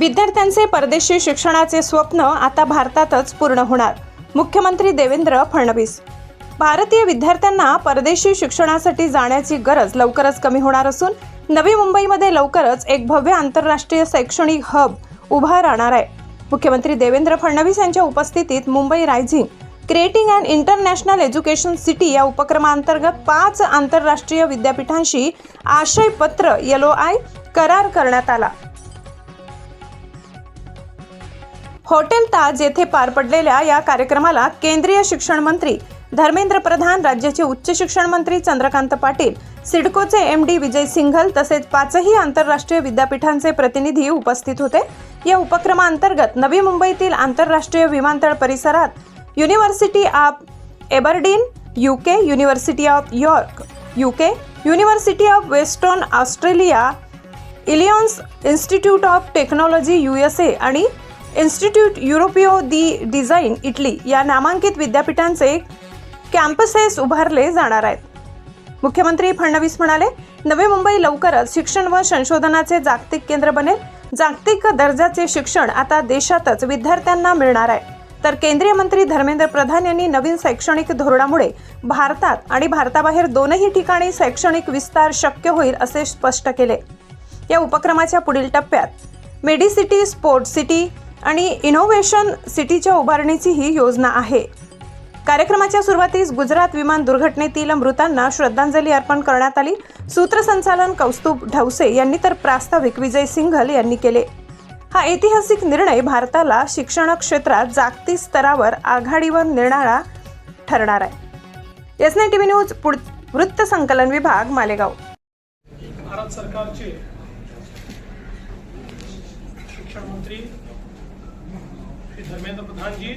विद्यार्थ्यांचे परदेशी शिक्षणाचे स्वप्न आता भारतातच पूर्ण होणार. मुख्यमंत्री देवेंद्र फडणवीस. भारतीय विद्यार्थ्यांना परदेशी शिक्षणासाठी जाण्याची गरज लवकरच कमी होणार असून नवी मुंबईमध्ये लवकरच एक भव्य आंतरराष्ट्रीय शैक्षणिक हब उभा राहणार आहे. मुख्यमंत्री देवेंद्र फडणवीस यांच्या उपस्थितीत Mumbai rising creating and international education city या उपक्रमांतर्गत पाच आंतरराष्ट्रीय विद्यापीठांशी आशयपत्र येलो आय करार करण्यात आला. हॉटेल ताज येथे पार पडलेल्या या कार्यक्रमाला केंद्रीय शिक्षण मंत्री धर्मेंद्र प्रधान राज्याचे उच्च शिक्षण मंत्री चंद्रकांत पाटील सिडकोचे एम डी विजय सिंघल तसेच पाचही आंतरराष्ट्रीय विद्यापीठांचे प्रतिनिधी उपस्थित होते. या उपक्रमाअंतर्गत नवी मुंबईतील आंतरराष्ट्रीय विमानतळ परिसरात university of Aberdeen U K university of York UK university of western Australia Illinois institute of technology U S A आणि institute Europeo di design Italy या नामांकित विद्यापीठांचे कॅम्पसेस उभारले जाणार आहेत. मुख्यमंत्री फडणवीस म्हणाले नवी मुंबई लवकरच शिक्षण व संशोधनाचे जागतिक केंद्र बनेल. जागतिक दर्जाचे शिक्षण आता देशातच विद्यार्थ्यांना मिळणार आहे. तर केंद्रीय मंत्री धर्मेंद्र प्रधान यांनी नवीन शैक्षणिक धोरणामुळे भारतात आणि भारताबाहेर दोनही ठिकाणी शैक्षणिक विस्तार शक्य होईल असे स्पष्ट केले. या उपक्रमाच्या पुढील टप्प्यात medicity sport city and innovation सिटीच्या उभारणीची ही योजना आहे. कार्यक्रमाच्या सुरुवातीस गुजरात विमान दुर्घटनेतील मृतांना श्रद्धांजली अर्पण करण्यात आली. सूत्रसंचालन कौस्तुभ ढवसे यांनी तर प्रास्ताविक विजय सिंघल यांनी केले. हा ऐतिहासिक निर्णय भारताला शिक्षण क्षेत्रात जागतिक स्तरावर आघाडीवर नेणारा ठरणार आहे. एस टी व्ही न्यूज पुढ वृत्त संकलन विभाग मालेगाव. भारत सरकारचे शिक्षण मंत्री धर्मेंद्र प्रधानजी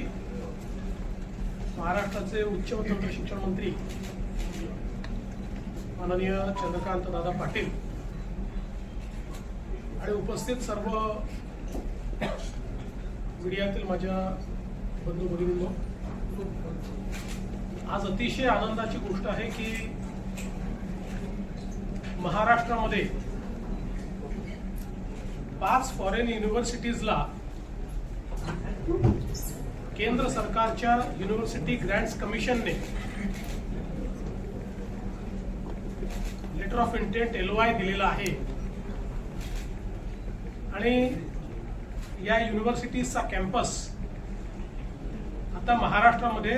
महाराष्ट्राचे उच्च व तंत्र शिक्षण मंत्री माननीय चंद्रकांत दादा पाटील आणि उपस्थित सर्व मीडियातील माझ्या बंधू भगिनींनो आज अतिशय आनंदाची गोष्ट आहे की महाराष्ट्रामध्ये पाच फॉरेन युनिव्हर्सिटीजला केंद्र सरकारच्या युनिव्हर्सिटी ग्रँट्स कमिशनने लेटर ऑफ इंटेंट एल दिलेला आहे. आणि या युनिव्हर्सिटीजचा कॅम्पस आता महाराष्ट्रामध्ये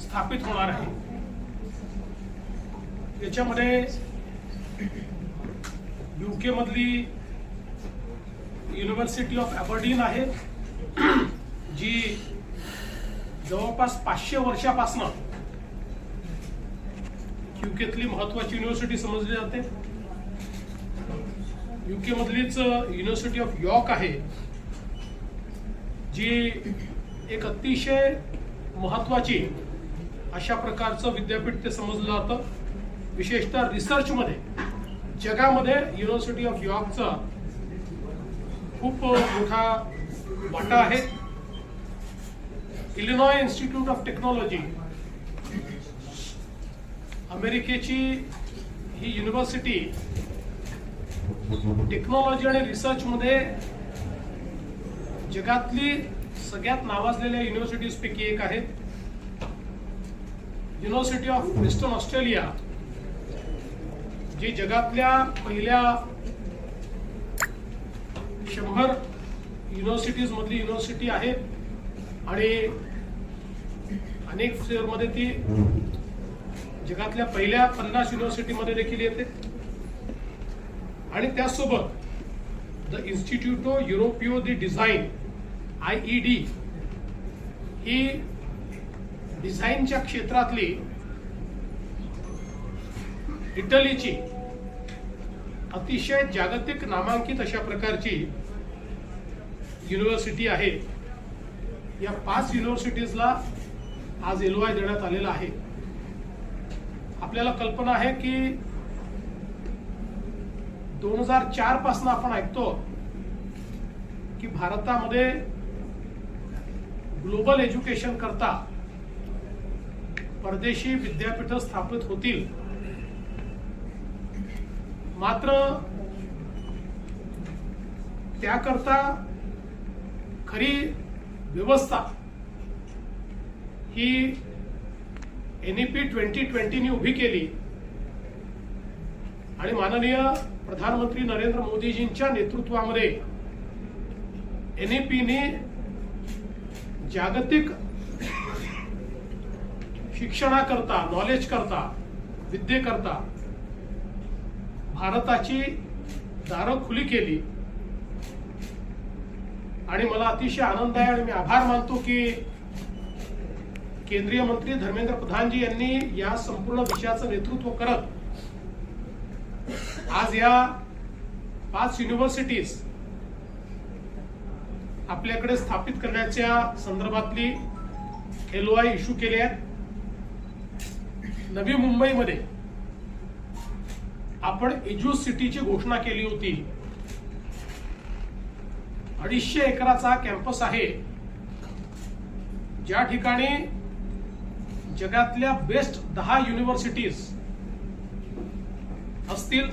स्थापित होणार आहे. याच्यामध्ये युके मधली युनिव्हर्सिटी ऑफ अबर्डीन आहे. जी जवळपास पाचशे वर्षापासनं युकेतली महत्वाची युनिव्हर्सिटी समजली जाते. युके मधलीच युनिव्हर्सिटी ऑफ यॉर्क आहे जी एक अतिशय महत्वाची अशा प्रकारचं विद्यापीठ ते समजलं जातं. विशेषतः रिसर्चमध्ये जगामध्ये युनिव्हर्सिटी ऑफ यॉर्कचा खूप मोठा वाटा आहे. इलिनॉय इन्स्टिट्यूट ऑफ टेक्नॉलॉजी अमेरिकेची ही युनिव्हर्सिटी टेक्नॉलॉजी आणि रिसर्चमध्ये जगातली सगळ्यात नावाजलेल्या युनिव्हर्सिटीजपैकी एक आहे युनिव्हर्सिटी ऑफ वेस्टर्न ऑस्ट्रेलिया जी जगातल्या पहिल्या शंभर युनिव्हर्सिटीजमधली युनिव्हर्सिटी आहे आणि अनेकमध्ये ती जगातल्या पहिल्या पन्नास युनिव्हर्सिटीमध्ये देखील येते. आणि त्यासोबत the institute of Europeo di design I E D ही डिझाईनच्या क्षेत्रातली इटलीची अतिशय जागतिक नामांकित अशा प्रकारची युनिव्हर्सिटी आहे. या पाच युनिव्हर्सिटीजला आज एल आय देण्यात आलेला आहे. आपल्याला कल्पना आहे की दोन हजार चारपासून आपण ऐकतो की भारतामध्ये ग्लोबल एज्युकेशन करता परदेशी विद्यापीठ स्थापित होतील. मात्र त्याकरता खरी व्यवस्था ही एन ई पी ट्वेंटी ट्वेंटीनी उभी केली. आणि माननीय प्रधानमंत्री नरेंद्र मोदीजींच्या नेतृत्वामध्ये एन ई पीने जागतिक शिक्षणाकरता नॉलेज करता विद्येकरता भारताची दारं खुली केली. आणि मला अतिशय आनंद आहे आणि मी आभार मानतो की केंद्रीय मंत्री धर्मेंद्र प्रधानजी यांनी या संपूर्ण विषयाचं नेतृत्व करत आज या पाच युनिव्हर्सिटीज आपल्याकडे स्थापित करण्याच्या संदर्भातली एलओआय इश्यू केली आहेत. नवी मुंबईमध्ये आपण एज्यू सिटीची घोषणा केली होती. अडीचशे एकराचा कॅम्पस आहे. ज्या ठिकाणी जगातल्या बेस्ट दहा युनिव्हर्सिटीज असतील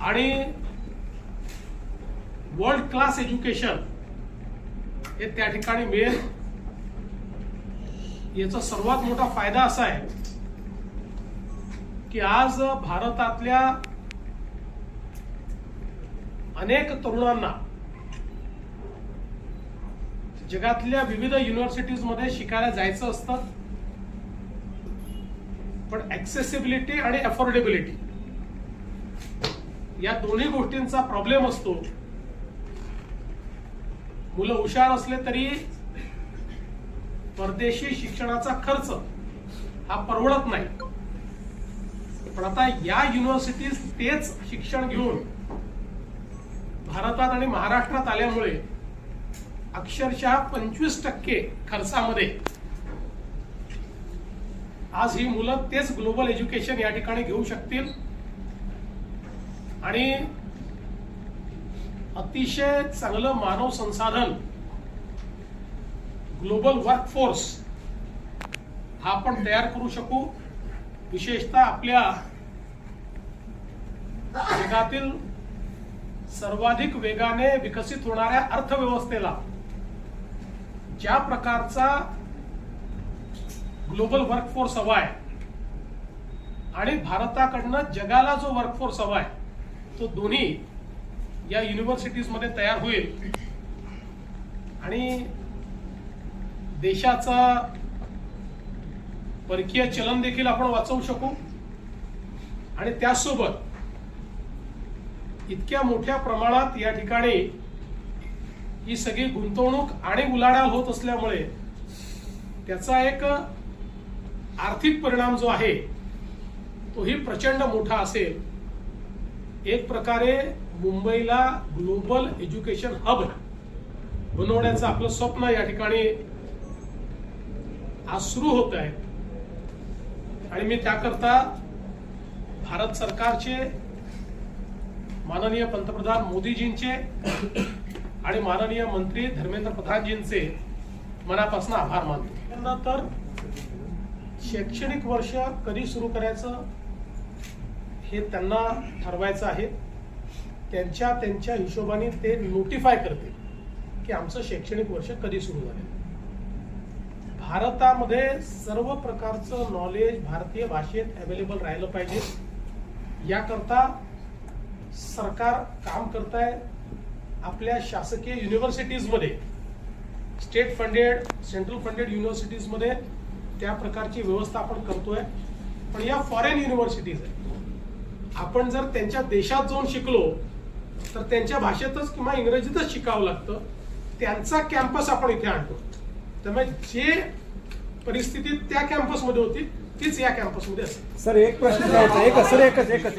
आणि वर्ल्ड क्लास एज्युकेशन हे त्या ठिकाणी मिळेल याचा सर्वात मोठा फायदा असा आहे की आज भारतातल्या अनेक तरुणांना जगातल्या विविध युनिव्हर्सिटीजमध्ये शिकायला जायचं असतं. पण ऍक्सेसिबिलिटी आणि अफोर्डेबिलिटी या दोन्ही गोष्टींचा प्रॉब्लेम असतो. मुलं हुशार असले तरी परदेशी शिक्षणाचा खर्च हा परवडत नाही. पण आता या युनिव्हर्सिटीज तेच शिक्षण घेऊन भारतात आणि महाराष्ट्रात आल्यामुळे अक्षरशः पंचवीस टक्के खर्चामध्ये आज ही मुलं तेच ग्लोबल एज्युकेशन या ठिकाणी घेऊ शकतील. आणि अतिशय चांगलं मानव संसाधन ग्लोबल वर्कफोर्स हा आपण तयार करू शकू. विशेषतः आपल्या जगातील सर्वाधिक वेगाने विकसित होणाऱ्या अर्थव्यवस्थेला ज्या प्रकारचा ग्लोबल वर्कफोर्स हवा आहे आणि भारताकडनं जगाला जो वर्कफोर्स हवा आहे तो दोन्ही या युनिव्हर्सिटीजमध्ये तयार होईल. आणि देशाचा परकीय चलन देखील आपण वाचवू शकू. आणि त्याचसोबत इतक्या मोठ्या प्रमाणात या ठिकाणी ही सगळी गुंतवणूक आणि उलाढाल होत असल्यामुळे त्याचा एक आर्थिक परिणाम जो आहे तोही प्रचंड मोठा असेल. एक प्रकारे मुंबईला ग्लोबल एज्युकेशन हब बनवण्याचं आपलं स्वप्न या ठिकाणी आज सुरू होत आहे. आणि मी त्याकरता भारत सरकारचे माननीय पंतप्रधान मोदीजींचे आणि माननीय मंत्री धर्मेंद्र प्रधानजींचे मनापासून आभार मानतो. त्यांना तर शैक्षणिक वर्ष कधी सुरू करायचं हे त्यांना ठरवायचं आहे. त्यांच्या त्यांच्या हिशोबाने ते नोटिफाय करते की आमचं शैक्षणिक वर्ष कधी सुरू झालं. भारतामध्ये सर्व प्रकारचं नॉलेज भारतीय भाषेत अवेलेबल राहिलं पाहिजे. याकरता सरकार काम करत आहे आपल्या शासकीय युनिव्हर्सिटीजमध्ये स्टेट फंडेड सेंट्रल फंडेड युनिव्हर्सिटीजमध्ये त्या प्रकारची व्यवस्था आपण करतोय. पण या फॉरेन युनिव्हर्सिटीज आहेत. आपण जर त्यांच्या देशात जाऊन शिकलो तर त्यांच्या भाषेतच किंवा इंग्रजीतच शिकावं लागतं. त्यांचा कॅम्पस आपण इथे आणतो. त्यामुळे जे परिस्थिती त्या कॅम्पसमध्ये होती तीच या कॅम्पसमध्ये असेल. सर एक प्रश्न एक सर एकच एकच.